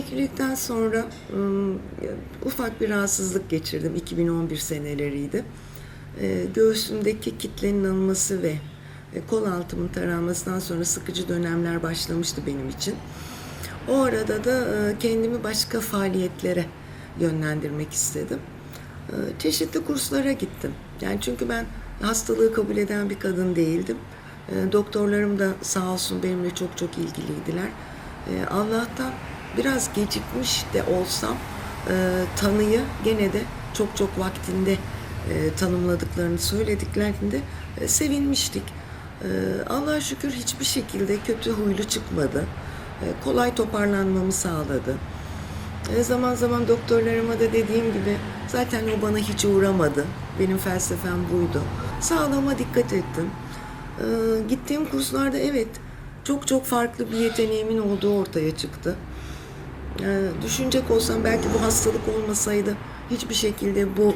Emeklilikten sonra ım, ufak bir rahatsızlık geçirdim. 2011 seneleriydi. Ee, Göğsümdeki kitlenin alınması ve e, kol altımın taranmasından sonra sıkıcı dönemler başlamıştı benim için. O arada da e, kendimi başka faaliyetlere yönlendirmek istedim. E, Çeşitli kurslara gittim. Yani çünkü ben hastalığı kabul eden bir kadın değildim. E, Doktorlarım da sağ olsun benimle çok çok ilgiliydiler. E, Allah'tan biraz gecikmiş de olsam e, tanıyı gene de çok çok vaktinde e, tanımladıklarını söylediklerinde e, sevinmiştik. E, Allah'a şükür hiçbir şekilde kötü huylu çıkmadı. E, kolay toparlanmamı sağladı. E, zaman zaman doktorlarıma da dediğim gibi zaten o bana hiç uğramadı. Benim felsefem buydu. Sağlığıma dikkat ettim. E, gittiğim kurslarda evet çok çok farklı bir yeteneğimin olduğu ortaya çıktı. E, düşünecek olsam belki bu hastalık olmasaydı hiçbir şekilde bu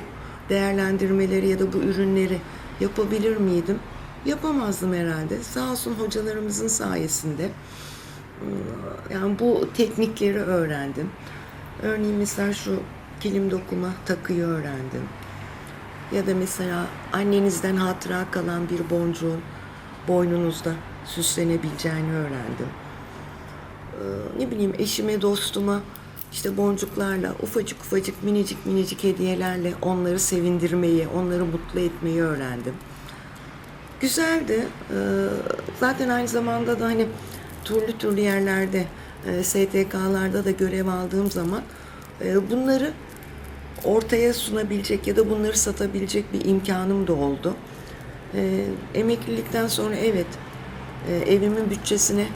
değerlendirmeleri ya da bu ürünleri yapabilir miydim? Yapamazdım herhalde. Sağ olsun hocalarımızın sayesinde yani bu teknikleri öğrendim. Örneğin mesela şu kilim dokuma takıyı öğrendim. Ya da mesela annenizden hatıra kalan bir boncuğun boynunuzda süslenebileceğini öğrendim. Ee, ne bileyim eşime, dostuma işte boncuklarla, ufacık ufacık minicik minicik hediyelerle onları sevindirmeyi, onları mutlu etmeyi öğrendim. Güzeldi. Ee, Zaten aynı zamanda da hani türlü türlü yerlerde, e, STK'larda da görev aldığım zaman e, bunları ortaya sunabilecek ya da bunları satabilecek bir imkanım da oldu. E, Emeklilikten sonra evet e, evimin bütçesine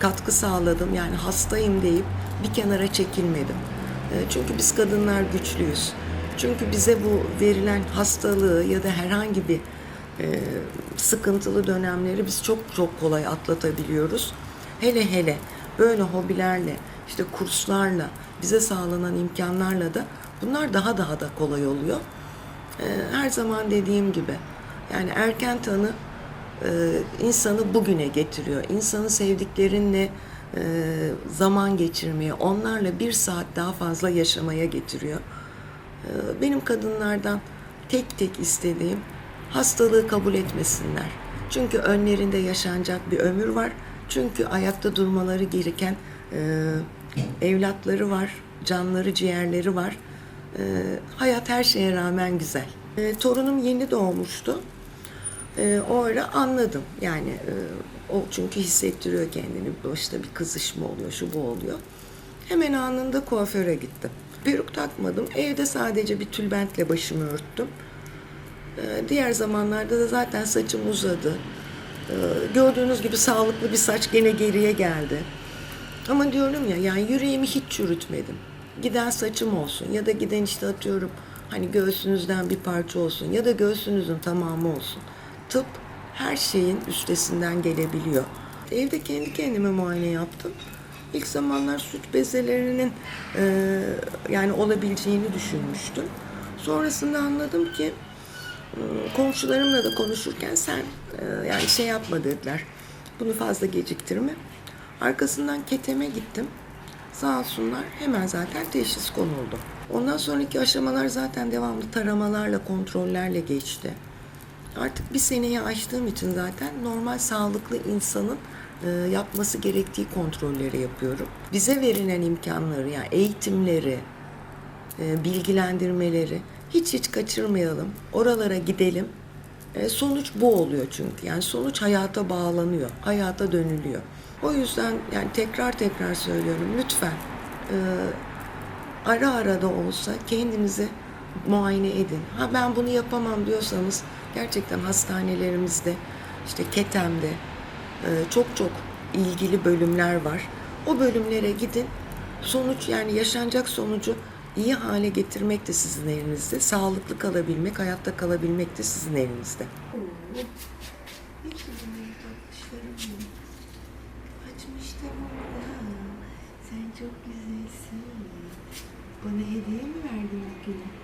katkı sağladım. Yani hastayım deyip bir kenara çekilmedim. E, Çünkü biz kadınlar güçlüyüz. Çünkü bize bu verilen hastalığı ya da herhangi bir e, sıkıntılı dönemleri biz çok çok kolay atlatabiliyoruz. Hele hele böyle hobilerle, işte kurslarla, bize sağlanan imkanlarla da bunlar daha daha da kolay oluyor. E, Her zaman dediğim gibi yani erken tanı e, insanı bugüne getiriyor. İnsanı sevdiklerinle e, zaman geçirmeye, onlarla bir saat daha fazla yaşamaya getiriyor. E, Benim kadınlardan tek tek istediğim hastalığı kabul etmesinler. Çünkü önlerinde yaşanacak bir ömür var. Çünkü ayakta durmaları gereken e, evlatları var, canları, ciğerleri var. E, hayat her şeye rağmen güzel. Torunum yeni doğmuştu. E, o ara anladım. Yani e, o çünkü hissettiriyor kendini. Başta bir kızışma oluyor, şu bu oluyor. Hemen anında kuaföre gittim. Peruk takmadım. Evde sadece bir tülbentle başımı örttüm. Ee, Diğer zamanlarda da zaten saçım uzadı. Ee, Gördüğünüz gibi sağlıklı bir saç gene geriye geldi. Ama diyorum ya yani yüreğimi hiç çürütmedim. Giden saçım olsun ya da giden işte atıyorum hani göğsünüzden bir parça olsun ya da göğsünüzün tamamı olsun. Tıp her şeyin üstesinden gelebiliyor. Evde kendi kendime muayene yaptım. İlk zamanlar süt bezelerinin e, yani olabileceğini düşünmüştüm. Sonrasında anladım ki komşularımla da konuşurken sen e, yani şey yapma dediler. Bunu fazla geciktirme. Arkasından keteme gittim. Sağ olsunlar hemen zaten teşhis konuldu. Ondan sonraki aşamalar zaten devamlı taramalarla, kontrollerle geçti. Artık bir seneyi aştığım için zaten normal sağlıklı insanın e, yapması gerektiği kontrolleri yapıyorum. Bize verilen imkanları yani eğitimleri, e, bilgilendirmeleri hiç hiç kaçırmayalım. Oralara gidelim. E, sonuç bu oluyor çünkü. Yani sonuç hayata bağlanıyor. Hayata dönülüyor. O yüzden yani tekrar tekrar söylüyorum lütfen ara ara da olsa kendinizi muayene edin. Ha ben bunu yapamam diyorsanız gerçekten hastanelerimizde işte Ketem'de e, çok çok ilgili bölümler var. O bölümlere gidin. Sonuç yani yaşanacak sonucu iyi hale getirmek de sizin elinizde. Sağlıklı kalabilmek, hayatta kalabilmek de sizin elinizde. Bana hediye mi verdin bugün?